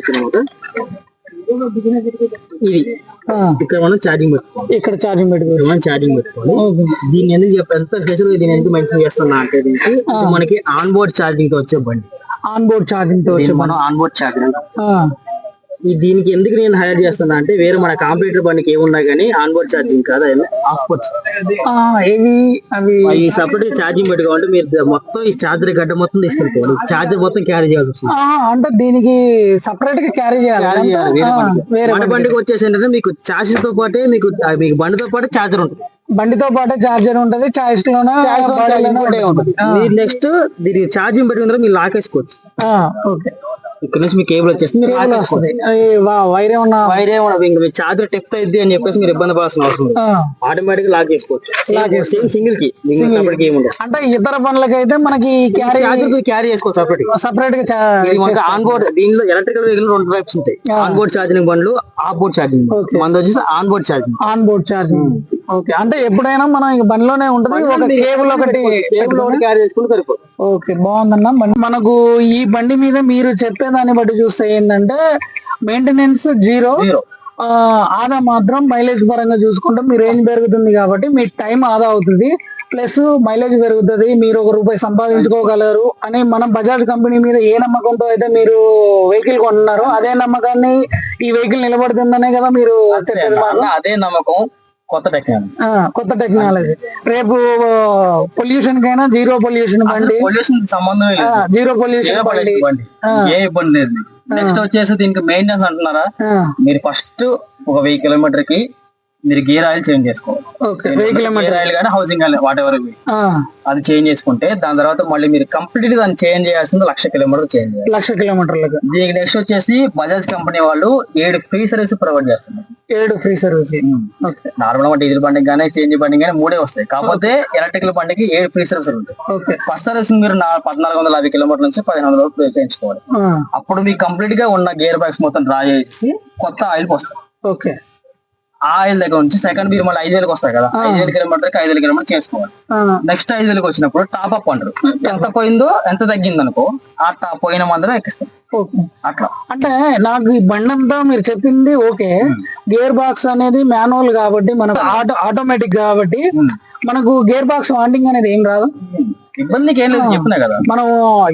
[SPEAKER 3] ఇచ్చిన. ఇది. ఇక్కడ మనం ఛార్జింగ్ పెట్టుకోవాలి.
[SPEAKER 1] ఇక్కడ ఛార్జింగ్ పెట్టుకోవచ్చు.
[SPEAKER 3] మనం ఛార్జింగ్ పెట్టుకోవాలి. దీన్ని ఎందుకు చెప్ప ఎంత స్పెషల్ దీన్ని ఎందుకు మెన్షన్ చేస్తున్నా అంటే దీనికి మనకి ఆన్ బోర్డ్ ఛార్జింగ్తో వచ్చే బండి.
[SPEAKER 1] ఆన్ బోర్డ్ ఛార్జింగ్తో వచ్చే
[SPEAKER 3] మనం ఆన్ బోర్డ్ ఛార్జింగ్ ఈ దీనికి ఎందుకు నేను హైర్ చేస్తున్నా అంటే వేరే మన కాంప్యూటర్ బండికి ఏమున్నా కానీ ఆన్ బోర్డ్ ఛార్జింగ్ కాదు అది. ఆఫ్ బోర్డ్
[SPEAKER 1] ఆ, ఏవి? అవి
[SPEAKER 3] ఈ సపరేట్ ఛార్జింగ్ పెట్టుకోవాలంటే మీరు మొత్తం ఈ ఛార్జర్ గడ్డ మొత్తం తీసుకెళ్ళిపోవాలి ఛార్జర్ మొత్తం క్యారీ చేయాల్సి వస్తుంది.
[SPEAKER 1] అంటే దీనికి సపరేట్గా క్యారీ చేయాలి.
[SPEAKER 3] వేరే బండికి. వచ్చేసి ఏంటంటే మీకు చార్జెస్తో పాటే మీకు మీకు బండితో పాటు ఛార్జర్ ఉంటుంది.
[SPEAKER 1] బండితో పాటు చార్జర్ ఉంటది
[SPEAKER 3] చాయిస్లోనే మీరు నెక్స్ట్ దీనికి ఛార్జింగ్ పెట్టుకున్న మీరు లాక్ వేసుకోవచ్చు.
[SPEAKER 1] ఓకే.
[SPEAKER 3] ఇక్కడ నుంచి మీ కేబుల్ వచ్చేసి మీరు లాక్ వేసుకోవచ్చు
[SPEAKER 1] వస్తుంది వైరే ఉన్న
[SPEAKER 3] వైర్ ఏమన్నా ఇంకా మీ ఛార్జర్ టెప్ అయింది అని చెప్పేసి మీరు ఇబ్బంది పడాల్సిన అవసరం ఆటోమేటిక్ లాక్ చేసుకోవచ్చు. సేమ్ సింగిల్కి సపరేట్ ఏమి ఉండదు
[SPEAKER 1] అంటే ఇతర పనులకైతే మనకి క్యారీ
[SPEAKER 3] క్యారీ చేసుకోవచ్చు సపరేట్ సపరేట్గా ఆన్ బోర్డ్ దీనిలో ఎలక్ట్రికల్ వెహికల్ రెండు టైప్స్ ఉంటాయి. ఆన్ బోర్డ్ ఛార్జింగ్ బండ్లు ఆఫ్ బోర్డ్ ఛార్జింగ్ మనది వచ్చేసి on board charging
[SPEAKER 1] on board charging okay. అంటే ఎప్పుడైనా మనం ఇక బండిలోనే ఉంటది ఒక కేబుల్ ఒకటి
[SPEAKER 3] కేబుల్ ఒకటి క్యారీ చేసుకుంటే సరిపోతుంది
[SPEAKER 1] ఓకే బాగుందన్న. మన- మనకు ఈ బండి మీద మీరు చెప్పేదాన్ని బట్టి చూస్తే ఏంటంటే మెయింటెనెన్స్ జీరో ఆదా మాత్రం మైలేజ్ పరంగా చూసుకుంటే మీ రేంజ్ పెరుగుతుంది కాబట్టి మీ టైం ఆదా అవుతుంది. ప్లస్ మైలేజ్ పెరుగుతుంది మీరు ఒక రూపాయి సంపాదించుకోగలరు అని మన బజాజ్ కంపెనీ మీద ఏ నమ్మకంతో అయితే మీరు వెహికల్ కొంటున్నారో అదే నమ్మకాన్ని ఈ వెహికల్ నిలబడుతుందనే కదా మీరు
[SPEAKER 3] అదే నమ్మకం. కొత్త టెక్నాలజీ.
[SPEAKER 1] ఆ, కొత్త టెక్నాలజీ. రేపు పొల్యూషన్ కైనా జీరో పొల్యూషన్ బండి.
[SPEAKER 3] పొల్యూషన్ సంబంధం
[SPEAKER 1] జీరో పొల్యూషన్ బండి.
[SPEAKER 3] ఏ ఇబ్బంది లేదు. నెక్స్ట్ వచ్చేసి దీనికి మెయింటెనెన్స్ అంటున్నారా? మీరు ఫస్ట్ ఒక వెయ్యి కిలోమీటర్కి మీరు గేర్ ఆయిల్ చేంజ్ చేసుకోవాలి.
[SPEAKER 1] కిలోమీటర్
[SPEAKER 3] ఆయిల్ కానీ హౌసింగ్ ఆయిల్ వాట్ ఎవర్ అది చేంజ్ చేసుకుంటే దాని తర్వాత మళ్ళీ మీరు కంప్లీట్ దాన్ని చేంజ్ చేయాల్సింది లక్ష కిలోమీటర్ చేంజ్ చేయాలి.
[SPEAKER 1] లక్ష కిలోమీటర్లకు.
[SPEAKER 3] దీనికి నెక్స్ట్ వచ్చేసి బజాజ్ కంపెనీ వాళ్ళు ఏడు ఫ్రీ సర్వీస్ ప్రొవైడ్ చేస్తున్నారు.
[SPEAKER 1] ఏడు ఫ్రీ సర్వీస్ ఓకే
[SPEAKER 3] నార్మల్గా డీజిల్ బండికి కానీ చేంజ్ బండికి కానీ మూడే వస్తాయి. కాకపోతే ఎలక్ట్రికల్ బండికి ఏడు ఫ్రీ సర్వీస్ ఉంటాయి.
[SPEAKER 1] ఓకే
[SPEAKER 3] ఫస్ట్ సర్వీస్ మీరు పద్నాలుగు వందల యాభై కిలోమీటర్ల నుంచి పదిహేను వందల వరకు పెంచుకోవాలి. అప్పుడు మీకు కంప్లీట్గా ఉన్న గేర్ బ్యాగ్స్ మొత్తం డ్రా చేసి కొత్త ఆయిల్ వస్తుంది
[SPEAKER 1] ఓకే
[SPEAKER 3] ఆ ఆయిల్ దగ్గర నుంచి సెకండ్ మీరు మళ్ళీ ఐదు వేలకు వస్తాయి కదా. ఐదు వేల కిలోమీటర్ ఐదు వేల కిలోమీటర్ చేసుకోవాలి. నెక్స్ట్ ఐదు వేలకు వచ్చినప్పుడు టాప్ అప్ అంటారు. ఎంత పోయిందో ఎంత తగ్గింది అనుకో ఆ టాప్ పోయిన మందరం ఎక్కిస్తాం.
[SPEAKER 1] ఓకే.
[SPEAKER 3] అట్లా.
[SPEAKER 1] అంటే నాకు ఈ బండి అంతా మీరు చెప్పింది ఓకే. గేర్ బాక్స్ అనేది మాన్యువల్ కాబట్టి మనకు ఆటో ఆటోమేటిక్ కాబట్టి. మనకు గేర్ బాక్స్ వాంటింగ్ అనేది ఏం రాదు.
[SPEAKER 3] ఇబ్బందికి ఏం లేదు చెప్పినా కదా.
[SPEAKER 1] మనం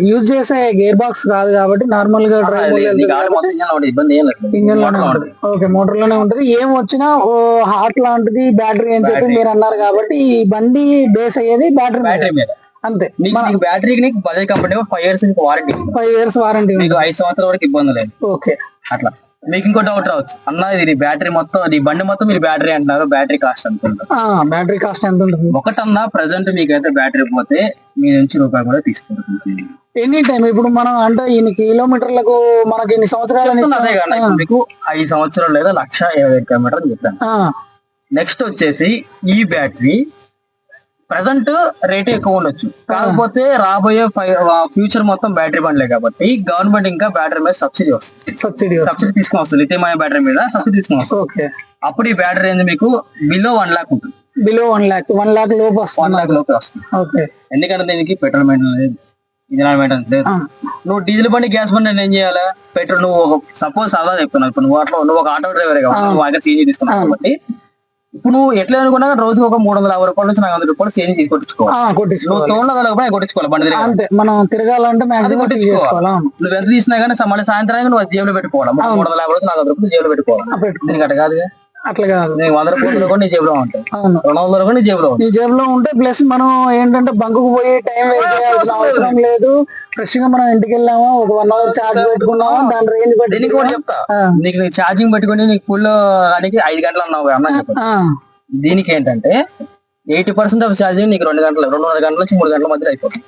[SPEAKER 1] యూజ్ చేసే గేర్ బాక్స్ కాదు కాబట్టి
[SPEAKER 3] నార్మల్గా మొత్తం ఇంజన్లో ఉండే ఇబ్బంది ఏం లేదు.
[SPEAKER 1] ఇంజన్లోనే
[SPEAKER 3] మోటార్లో
[SPEAKER 1] ఉంటుంది. ఓకే మోటార్లోనే ఉంటది. ఏం వచ్చినా ఓ హార్ట్ లాంటిది బ్యాటరీ అని చెప్పి. మీరు అన్నారు కాబట్టి ఈ బండి బేస్ అయ్యేది బ్యాటరీ
[SPEAKER 3] బ్యాటరీ మీద.
[SPEAKER 1] అంతే.
[SPEAKER 3] నీకు బ్యాటరీకి నీకు బజాజ్ కంపెనీ ఫైవ్ ఇయర్స్ నీకు వారంటీ
[SPEAKER 1] ఫైవ్ ఇయర్స్ వారంటీ
[SPEAKER 3] మీకు ఐదు సంవత్సరాల వరకు ఇబ్బంది లేదు.
[SPEAKER 1] ఓకే.
[SPEAKER 3] అట్లా. మీకు ఇంకో డౌట్ రావచ్చు. అన్న ఇది బ్యాటరీ మొత్తం ఈ బండి మొత్తం మీరు బ్యాటరీ అంటున్నారు బ్యాటరీ కాస్ట్ అనుకుంటారు
[SPEAKER 1] బ్యాటరీ కాస్ట్ ఎంత ఉంటుంది?
[SPEAKER 3] ఒకటన్నా ప్రజెంట్ మీకైతే బ్యాటరీ పోతే మీ నుంచి రూపాయి కూడా తీసుకుంటుంది.
[SPEAKER 1] ఎనీ టైం ఇప్పుడు మనం అంటే ఇన్ని కిలోమీటర్లకు మనకి ఇన్ని సంవత్సరాలు
[SPEAKER 3] అదే కదా మీకు ఐదు సంవత్సరాలు లేదా లక్ష ఇరవై ఐదు కిలోమీటర్ అని చెప్పాను నెక్స్ట్ వచ్చేసి ఈ బ్యాటరీ ప్రజెంట్ రేట్ ఎక్కువ ఉండొచ్చు. కాకపోతే రాబోయే ఫ్యూచర్ మొత్తం బ్యాటరీ బండ్లే కాబట్టి గవర్నమెంట్ ఇంకా బ్యాటరీ మీద సబ్సిడీ వస్తుంది.
[SPEAKER 1] సబ్సిడీ
[SPEAKER 3] సబ్సిడీ తీసుకొని వస్తుంది. లిథియం బ్యాటరీ మీద సబ్సిడీ తీసుకొని వస్తుంది.
[SPEAKER 1] ఓకే
[SPEAKER 3] అప్పుడు ఈ బ్యాటరీ అనేది మీకు బిలో వన్ లాక్ ఉంటుంది.
[SPEAKER 1] Below one lakh one lakh లోపు
[SPEAKER 3] వన్
[SPEAKER 1] వస్తుంది
[SPEAKER 3] లాక్ లోపే వస్తుంది.
[SPEAKER 1] ఓకే
[SPEAKER 3] ఎందుకంటే దీనికి పెట్రోల్ మెయింటెనెన్స్ లేదు. ఇంజన్ మెయింటెనెన్స్ లేదు. నువ్వు డీజిల్ బండి గ్యాస్ బండి నేను ఏం చేయాలా? పెట్రోల్ నువ్వు సపోజ్ అలా చెప్తున్నావు ఇప్పుడు నువ్వు అట్లా నువ్వు ఒక ఆటో డ్రైవర్ కాబట్టి. నువ్వు సీఎన్జీ తీసుకున్నావు. కాబట్టి ఇప్పుడు నువ్వు ఎట్లా అనుకున్నా రోజుకి ఒక మూడు వందల యాభై రూపాయల నుంచి నాలుగు వందల రూపాయలు
[SPEAKER 1] ఆ,
[SPEAKER 3] నువ్వు
[SPEAKER 1] కొట్టించుకోవాలి
[SPEAKER 3] తోడగలకపోయినా కొట్టించుకోవాలి బండి
[SPEAKER 1] అంతే మనం తిరగాలంటే
[SPEAKER 3] అది
[SPEAKER 1] మాక్సిమం
[SPEAKER 3] కొట్టించుకోవాలి. నువ్వు ఎంత తీసినా కానీ మళ్ళీ సాయంత్రానికి నువ్వు జేబులో పెట్టుకోవాలి? మూడు. వందల యాభై రూపాయలు నాలుగు వందల రూపాయలు జేబులో పెట్టుకోవాలి?
[SPEAKER 1] ఆ, పెట్టుకో.
[SPEAKER 3] దీనికి అట్ట కాదు
[SPEAKER 1] అట్లా కాదు.
[SPEAKER 3] నీకు వంద రూపాయలు కూడా నీ జేబులో ఉంటాయి.
[SPEAKER 1] అవును.
[SPEAKER 3] రెండు వందల రూపాయలు నీ జేబులో
[SPEAKER 1] జేబులో ఉంటే ప్లస్ మనం ఏంటంటే బంకుకు పోయి టైం వేస్ట్ చేయాల్సిన అవసరం లేదు. ఫ్రెష్గా మనం ఇంటికి వెళ్ళామా ఒక వన్ అవర్ చార్జ్ పెట్టుకున్నామా? దాని రేంజ్ బట్టి
[SPEAKER 3] దీనికి కూడా చెప్తా. నీకు ఛార్జింగ్ పెట్టుకుని నీకు ఫుల్ కానీ ఐదు గంటలు అన్నావు అన్న దీనికి ఏంటంటే ఎయిటీ పర్సెంట్ ఆఫ్ ఛార్జింగ్ నీకు రెండు గంటలు రెండున్నర గంటల నుంచి మూడు గంటల మధ్యలో అయిపోతుంది.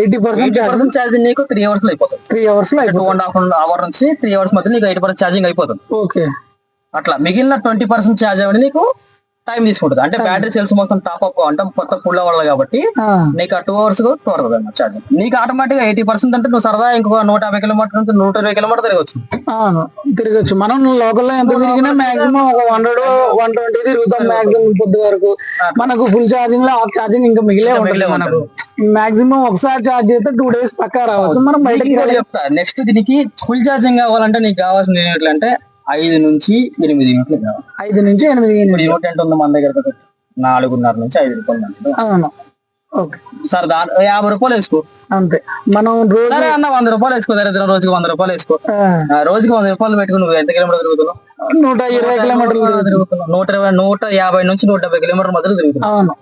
[SPEAKER 1] ఎయిటీ పర్సెంట్
[SPEAKER 3] పర్సెంట్ ఛార్జింగ్ నీకు త్రీ అవర్స్లో అయిపోతుంది.
[SPEAKER 1] త్రీ అవర్స్లో
[SPEAKER 3] టూ అండ్ హాఫ్ అవర్ నుంచి త్రీ అవర్స్ మధ్య నీకు ఎయిటీ పర్సెంట్ ఛార్జింగ్ అయిపోతుంది.
[SPEAKER 1] ఓకే.
[SPEAKER 3] అట్లా మిగిలిన ట్వంటీ పర్సెంట్ ఛార్జ్ అనేది నీకు టైం తీసుకుంటుంది. అంటే బ్యాటరీ సెల్స్ మొత్తం టాప్ అప్ అంటే కొత్త ఫుల్ అవ్వాలి కాబట్టి నీకు ఆ టూ అవర్స్ త్వరగా అన్నమాట ఛార్జింగ్ నీకు ఆటోమేటిక్ ఎయిటీ పర్సెంట్ అంటే నువ్వు సరదా ఇంకొక నూట యాభై కిలోమీటర్ నుంచి నూట ఇరవై కిలోమీటర్ తిరగచ్చు.
[SPEAKER 1] అవును. తిరగచ్చు. మనం లోకల్లో ఎంత తిరిగినా మాక్సిమం ఒక హండ్రెడ్ వన్ ట్వంటీ తిరుగుతాం మాక్సిమం పొద్దు వరకు. మనకు ఫుల్ ఛార్జింగ్లో హాఫ్ ఛార్జింగ్ ఇంకా మిగిలే ఉంటుంది మనకు. మాక్సిమం ఒకసారి ఛార్జ్ చేస్తే టూ డేస్ పక్కా రావచ్చు. మనం బయటకి
[SPEAKER 3] చెప్తా. నెక్స్ట్ దీనికి ఫుల్ ఛార్జింగ్ కావాలంటే నీకు కావాల్సిన యూనిట్లు అంటే ఐదు నుంచి ఎనిమిది కావాలి
[SPEAKER 1] ఐదు నుంచి ఎనిమిది ఎనిమిది
[SPEAKER 3] యూనిట్ ఎంత ఉంది మన దగ్గర? కదా? నాలుగున్నర నుంచి ఐదు రూపాయలు
[SPEAKER 1] అవును. ఓకే.
[SPEAKER 3] సార్ యాభై రూపాయలు వేసుకో.
[SPEAKER 1] అంతే. మనం రోజు
[SPEAKER 3] అన్న వంద రూపాయలు వేసుకో దరిద్రం రోజుకి వంద రూపాయలు వేసుకో. రోజుకి వంద రూపాయలు పెట్టుకుని నువ్వు ఎంత కిలోమీటర్ తిరుగుతున్నావు?
[SPEAKER 1] నూట ఇరవై కిలోమీటర్లు తిరుగుతాం.
[SPEAKER 3] తిరుగుతున్నావు నూట ఇరవై నూట యాభై నుంచి నూట డెబ్బై కిలోమీటర్ మధ్యలో తిరుగుతున్నావు.
[SPEAKER 1] అవును.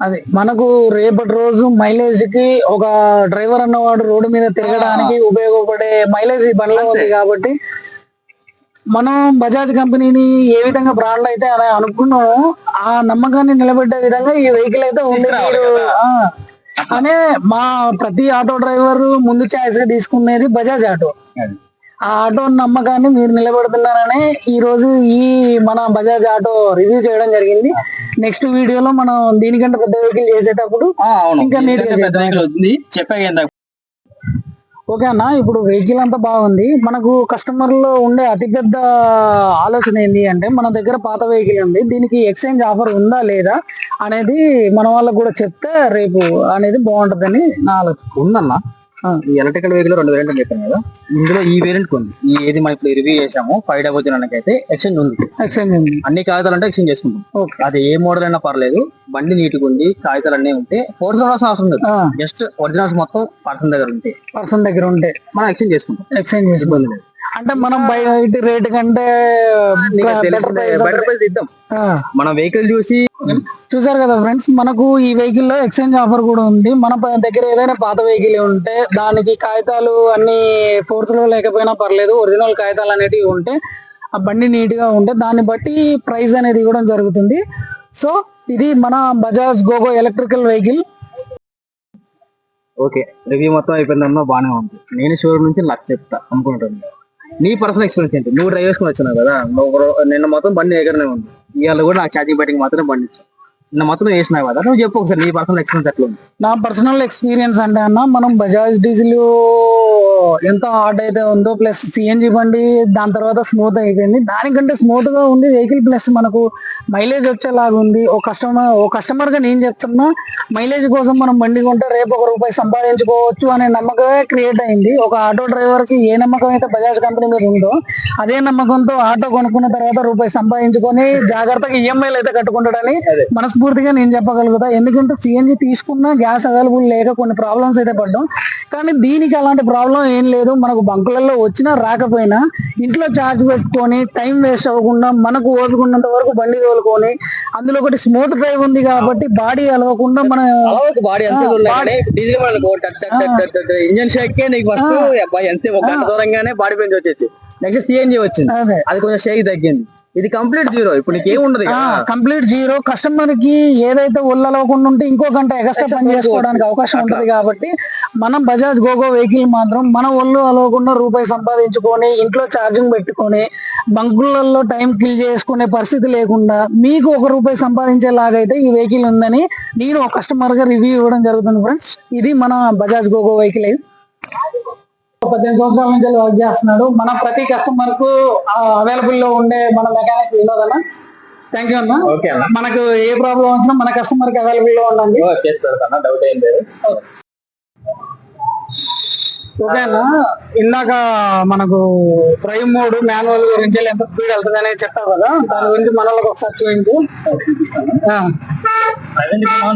[SPEAKER 1] అది. మనకు రేపటి రోజు మైలేజ్కి ఒక డ్రైవర్ అన్నవాడు రోడ్డు మీద తిరగడానికి ఉపయోగపడే మైలేజ్ బండ్లో ఉంది కాబట్టి మనం బజాజ్ కంపెనీని ఏ విధంగా బ్రాండ్ అయితే అని అనుకున్నామో ఆ నమ్మకాన్ని నిలబెట్టే విధంగా ఈ వెహికల్ అయితే ఉంది. మీరు అనే మా ప్రతి ఆటో డ్రైవర్ ముందు ఛాయిస్గా తీసుకునేది బజాజ్ ఆటో. ఆ ఆటో నమ్మకాన్ని మీరు నిలబెడుతున్నారనే ఈ రోజు ఈ మన బజాజ్ ఆటో రివ్యూ చేయడం జరిగింది. నెక్స్ట్ వీడియోలో మనం దీనికంటే పెద్ద వెహికల్ చేసేటప్పుడు ఇంకా
[SPEAKER 3] ఎందుకంటే పెద్ద వెహికల్ ఏందా
[SPEAKER 1] ఓకే అన్న ఇప్పుడు వెహికల్ అంతా బాగుంది. మనకు కస్టమర్లో ఉండే అతిపెద్ద ఆలోచన ఏంటి అంటే మన దగ్గర పాత వెహికల్ ఉంది. దీనికి ఎక్స్చేంజ్ ఆఫర్ ఉందా లేదా అనేది మన వాళ్ళకు కూడా చెప్తే రేపు అనేది బాగుంటుందని నా ఆలోచన.
[SPEAKER 3] ఉందన్నా? ఈ ఎలక్ట్రికల్ వెహికల్ రెండు వేరియంట్ అని చెప్పాను కదా. ఇందులో ఈ వేరియంట్ ఉంది ఈ ఏది మనం ఇప్పుడు రివ్యూ చేసాము ఫైవ్ డబుల్ జీరో అయితే ఎక్స్చేంజ్ ఉంది.
[SPEAKER 1] ఎక్స్చేంజ్ ఉంది.
[SPEAKER 3] అన్ని కాగితాలు అంటే ఎక్స్చేంజ్ చేసుకుంటాం.
[SPEAKER 1] ఓకే
[SPEAKER 3] అది ఏ మోడల్ అయినా పర్లేదు. బండి నీట్గా ఉంది కాగితాలు అన్నీ ఉంటే ఫోర్త్ రావాల్సిన అవసరం లేదు. జస్ట్ ఒరిజినల్స్ మొత్తం పర్సన్ దగ్గర ఉంటే.
[SPEAKER 1] పర్సన్ దగ్గర ఉంటే.
[SPEAKER 3] మనం ఎక్స్చేంజ్ చేసుకుంటాం.
[SPEAKER 1] ఎక్స్చేంజ్ చేసుకో
[SPEAKER 3] ఇబ్బంది లేదు
[SPEAKER 1] అంటే మనం బయట రేట్ కంటే
[SPEAKER 3] బెటర్ ప్రైస్ ఇద్దాం. మనం వెహికల్ చూసి
[SPEAKER 1] చూసారు కదా ఫ్రెండ్స్ మనకు ఈ వెహికల్లో ఎక్స్చేంజ్ ఆఫర్ కూడా ఉంది. మన దగ్గర ఏదైనా పాత వెహికల్ ఉంటే దానికి కాగితాలు అన్ని ఫోర్త్లో లేకపోయినా పర్లేదు ఒరిజినల్ కాగితాలు అనేటివి ఉంటే ఆ బండి నీట్గా ఉంటే దాన్ని బట్టి ప్రైస్ అనేది ఇవ్వడం జరుగుతుంది. సో ఇది మన Bajaj GoGo electrical vehicle
[SPEAKER 3] okay review మొత్తం అయిపోయిందమ్మా బాగానే ఉంది. నేను షోరూమ్ నుంచి లక్ష చెప్తా అనుకుంటాను నీ పర్సనల్ ఎక్స్పీరియన్స్ ఏంటి? నువ్వు డ్రైవ్ చేసుకుని వచ్చినావు కదా? నువ్వు నిన్న మొత్తం బండి ఎగరనే ఉంది. ఇవాళ కూడా నాకు ఛార్జింగ్ బయటకి మాత్రమే బండి నిన్న మొత్తం వేసినావు కదా. నువ్వు చెప్పు ఒకసారి నీ పర్సనల్ ఎక్స్పీరియన్స్ ఎట్లా ఉంది?
[SPEAKER 1] నా పర్సనల్ ఎక్స్పీరియన్స్ అంటే అన్న మనం బజాజ్ డీజిల్ ఎంత హార్డ్ అయితే ఉందో ప్లస్ సిఎన్జి బండి దాని తర్వాత స్మూత్ అయిపోయింది. దానికంటే స్మూత్గా ఉంది వెహికల్ ప్లస్ మనకు మైలేజ్ వచ్చేలాగా ఉంది. ఓ కస్టమర్ ఓ కస్టమర్గా నేను చెప్తున్నా మైలేజ్ కోసం మనం బండి కొంటే రేపు ఒక రూపాయి సంపాదించుకోవచ్చు అనే నమ్మకమే క్రియేట్ అయింది. ఒక ఆటో డ్రైవర్కి ఏ నమ్మకం అయితే బజాజ్ కంపెనీ మీద ఉందో అదే నమ్మకంతో ఆటో కొనుక్కున్న తర్వాత రూపాయి సంపాదించుకొని జాగ్రత్తగా ఈఎంఐలు అయితే కట్టుకుంటాడని మనస్ఫూర్తిగా నేను చెప్పగలుగుతా. ఎందుకంటే సిఎన్జి తీసుకున్నా గ్యాస్ అవైలబుల్ లేక కొన్ని ప్రాబ్లమ్స్ అయితే పడ్డాం. కానీ దీనికి అలాంటి ప్రాబ్లం ఏం లేదు. మనకు బంకులలో వచ్చినా రాకపోయినా ఇంట్లో ఛార్జ్ పెట్టుకొని టైం వేస్ట్ అవ్వకుండా మనకు ఓపిక ఉన్నంత వరకు బండి తోలుకొని అందులో ఒకటి స్మూత్ డ్రైవ్ ఉంది కాబట్టి బాడీ అలవకుండా మన
[SPEAKER 3] బాడీ ఇంజన్ షేక్ నీకు ఫస్ట్ అబ్బాయి ఎంత ఒక దూరంగానే బాడీ పెంచి వచ్చేసి నెక్స్ట్ సిఎన్జి వచ్చింది.
[SPEAKER 1] అదే.
[SPEAKER 3] అది కొంచెం షేక్ తగ్గింది. ఇది కంప్లీట్ జీరో. ఇప్పుడు నీకు ఏం ఉండదు కదా.
[SPEAKER 1] Complete zero. కస్టమర్కి ఏదైతే ఒళ్ళలవకుండా ఉంటే ఇంకో గంట ఎక్స్ట్రా పని చేసుకోవడానికి అవకాశం ఉంటది కాబట్టి మనం బజాజ్ గోగో వెహికల్ మాత్రం మన ఒళ్ళు అలవకుండా రూపాయి సంపాదించుకొని ఇంట్లో ఛార్జింగ్ పెట్టుకొని బంకులలో టైం కిల్ చేసుకునే పరిస్థితి లేకుండా మీకు ఒక రూపాయి సంపాదించేలాగైతే ఈ వెహికల్ ఉందని నేను ఒక కస్టమర్గా రివ్యూ ఇవ్వడం జరుగుతుంది ఫ్రెండ్స్. ఇది మన బజాజ్ గోగో వెహికల్ పద్దెనిమిది సంవత్సరాల నుంచి వర్క్ చేస్తున్నాడు. మన ప్రతి కస్టమర్కు అవైలబుల్లో ఉండే మన మెకానిక్ వినోద్ అన్న. థ్యాంక్ యూ అన్న.
[SPEAKER 3] ఓకే అన్న.
[SPEAKER 1] మనకు ఏ ప్రాబ్లం వచ్చినా మన కస్టమర్కి అవైలబుల్లో ఉండండి.
[SPEAKER 3] చేసి పెడతాను డౌట్ ఏం లేదు.
[SPEAKER 1] ఓకే అన్న. ఇందాక మనకు ప్రైమ్ మోడ్ మాన్యువల్ గురించి ఎంత స్పీడ్ వెళ్తుంది అనేది చెప్పావు కదా. దాని గురించి మన వాళ్ళకి ఒకసారి చూపించు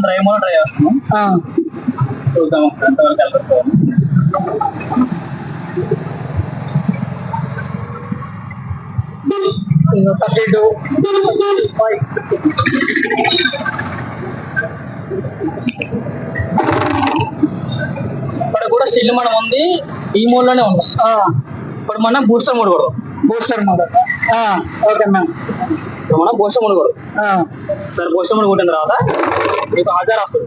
[SPEAKER 3] డ్రైవ్ మోడ్ డ్రైవ్ చేస్తున్నాం. చూద్దాం ఎంతవరకు వెళ్తాం
[SPEAKER 1] ఇదిగో 32 ఫైవ్.
[SPEAKER 3] ఇక్కడ కూడా స్టిల్ మనం ఉంది. ఈ మోడ్లోనే
[SPEAKER 1] ఆ,
[SPEAKER 3] ఇప్పుడు మనం booster mode
[SPEAKER 1] booster model okay ma'am.
[SPEAKER 3] ఇప్పుడు మనం బూస్టర్ మోడ్ కొడదాం. సరే బూస్టర్ మోడ్ కొట్టిన తర్వాత మీకు హజార్ వస్తుంది.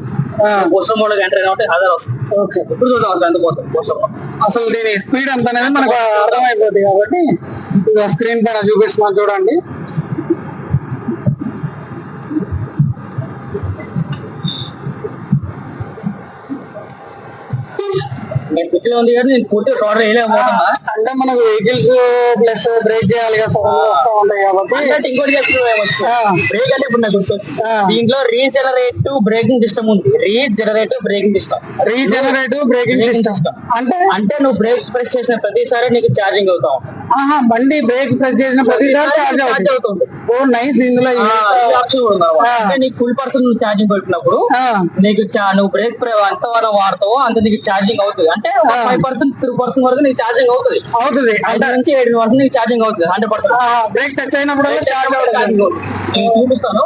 [SPEAKER 3] బూస్టర్ మోడ్ ఎంటర్ కాబట్టి హజార్ వస్తుంది.
[SPEAKER 1] ఓకే.
[SPEAKER 3] ఇప్పుడు చూద్దాం అసలు ఎంత పోతుంది బూస్టర్ మోడ్
[SPEAKER 1] అసలు దీని స్పీడ్ ఎంత అనేది మనకు అర్థమైపోతుంది కాబట్టి ఇక స్క్రీన్ పైన చూపిస్తున్నాను చూడండి.
[SPEAKER 3] నేను సిటీలో ఉంది కానీ నేను పూర్తిగా టోటల్ వేయలేకపోతున్నా.
[SPEAKER 1] అంటే మనకు వెహికల్స్ ప్లస్ బ్రేక్ చేయాలి కదా ఉంటాయి కాబట్టి.
[SPEAKER 3] ఇంకోటి బ్రేక్ అంటే ఇప్పుడు నాకు. దీంట్లో రీజనరేటివ్ బ్రేకింగ్ సిస్టమ్ ఉంది. Regenerative braking system
[SPEAKER 1] regenerative braking system. అంటే?
[SPEAKER 3] అంటే నువ్వు బ్రేక్ ప్రెస్ చేసిన ప్రతిసారి నీకు ఛార్జింగ్ అవుతావు
[SPEAKER 1] బండి బ్రేక్ ప్రెస్ చేసిన ప్రతిసారి ఛార్జ్ అవుతుంది. ఓ నైస్ ఇందులో.
[SPEAKER 3] అంటే నీకు ఫుల్ పర్సన్ ఛార్జింగ్ పెట్టినప్పుడు నీకు నువ్వు బ్రేక్ ఎంత వరకు వాడతావో అంత నీకు ఛార్జింగ్ అవుతుంది. అంటే. ఫైవ్ పర్సెంట్ త్రీ పర్సెంట్ వరకు నీకు ఛార్జింగ్ అవుతుంది.
[SPEAKER 1] అవుతుంది.
[SPEAKER 3] ఐదు నుంచి ఏడు వరకు నీకు ఛార్జింగ్ అవుతుంది హండ్రెడ్ పర్సెంట్
[SPEAKER 1] బ్రేక్ టచ్ అయినప్పుడు ఛార్జ్
[SPEAKER 3] ఛార్జింగ్ నేను చూపిస్తాను.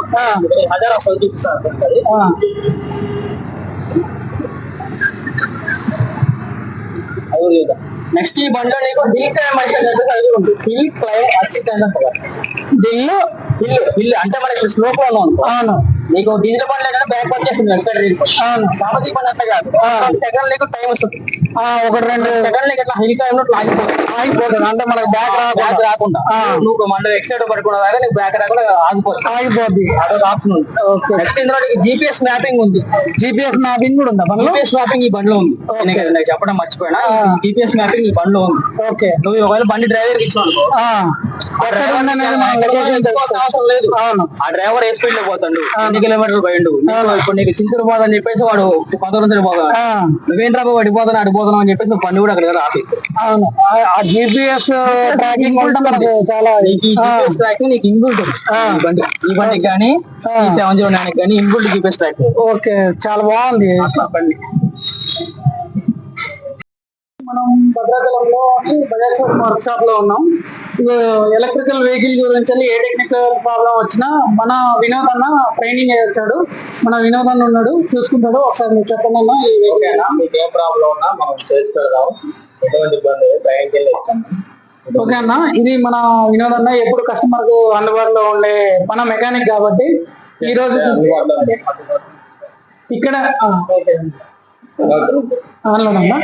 [SPEAKER 3] హజార్ వస్తుంది చూపిస్తాను. అది. అది చూద్దాం నెక్స్ట్ ఈ బండిలో నీకు డీప్ టైం మనిషి చెప్పేసి అది ఉంది డీప్ టైం అసిస్టెంట్ అంటారు
[SPEAKER 1] దిల్లు
[SPEAKER 3] ఇల్లు? ఇల్లు అంటే మనకి స్లోప్లో ఉన్నాం
[SPEAKER 1] అవును.
[SPEAKER 3] నీకు డీజిల్ బండి ఏంటంటే బ్యాక్ వచ్చేస్తుంది ఎక్కడ అవును. కాబట్టి బండి అట్లా కాదు. సెకండ్ నీకు టైం వస్తుంది.
[SPEAKER 1] ఆ, ఒకటి రెండు.
[SPEAKER 3] సెకండ్ నీకు ఇట్లా హెల్ టైం లో ఇట్లా ఆగిపోతుంది
[SPEAKER 1] ఆగిపోతుంది అంటే మనకు బ్యాక్
[SPEAKER 3] బ్యాక్
[SPEAKER 1] రాకుండా.
[SPEAKER 3] నువ్వు మండ ఎక్సైడ్ పడుకున్న దాకా నీకు బ్యాక్ రాకుండా ఆగిపోతుంది.
[SPEAKER 1] ఆగిపోద్ది.
[SPEAKER 3] అదొక ఆప్షన్ ఉంది. నెక్స్ట్ ఇందులో జీపీఎస్ మ్యాపింగ్ ఉంది.
[SPEAKER 1] జిపిఎస్ మ్యాపింగ్ కూడా ఉందా
[SPEAKER 3] జీపీఎస్ మ్యాపింగ్ ఈ బండిలో ఉంది. నేను చెప్పడం మర్చిపోయినా. జీపీఎస్ మ్యాపింగ్ ఈ బండిలో ఉంది.
[SPEAKER 1] ఓకే.
[SPEAKER 3] నువ్వు ఒకవేళ బండి డ్రైవర్ అనుకో.
[SPEAKER 1] ఆ, మన
[SPEAKER 3] డ్రైవర్ ఏ స్పీడ్లో పోతాడు? ఎన్ని కిలోమీటర్లు పోయిండు? ఇప్పుడు నీకు చింతూరు పోదని చెప్పేసి వాడు పోతాడు
[SPEAKER 1] ఆ,
[SPEAKER 3] నువ్వేంట్రా బాబు అడిపోతాను అడిపోతున్నావు అని చెప్పేసి బండి కూడా అక్కడ ఆపి.
[SPEAKER 1] అవును. ఆ- జిపిఎస్ ట్రాకింగ్ ఉంటే మనకు చాలా
[SPEAKER 3] జీపీఎస్ ట్రాకింగ్ నీకు ఇన్బుల్ట్ ఈ బండి. ఈ బండికి కానీ సెవెన్ జీరో నైన్ కానీ ఇన్బుల్ట్ జీపీఎస్ ట్రాకింగ్
[SPEAKER 1] ఓకే. చాలా బాగుంది.
[SPEAKER 3] బండి.
[SPEAKER 1] మనం భద్రాచలంలో బజాజ్ వర్క్ షాప్లో ఉన్నాం. ఎలక్ట్రికల్ వెహికల్ గురించి ఏ టెక్నికల్ ప్రాబ్లం వచ్చినా మన వినోద్ అన్న ట్రైనింగ్ వచ్చాడు మన వినోద్ అన్న ఉన్నాడు. చూసుకుంటాడు. ఒకసారి మీరు చెప్పండి అన్న ఈ వెహికల్
[SPEAKER 3] మీకు ఏం ప్రాబ్లం ఉన్నా మనం చేసి పెడదాం. ఎటువంటి ఇబ్బంది ట్రైన్కి వెళ్ళి
[SPEAKER 1] ఓకే అన్న ఇది మన వినోద్ అన్న ఎప్పుడు కస్టమర్కు అందుబాటులో ఉండే మన మెకానిక్ కాబట్టి ఈ రోజు ఇక్కడ ఓకే. అందులోనమ్మా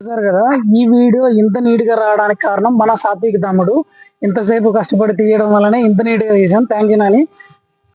[SPEAKER 1] చూసారు కదా? ఈ వీడియో ఇంత నీట్గా రావడానికి కారణం మన సాత్విక్ తమ్ముడు. ఇంతసేపు కష్టపడి తీయడం వల్లనే ఇంత నీట్గా తీసాం థ్యాంక్ యూ నాని.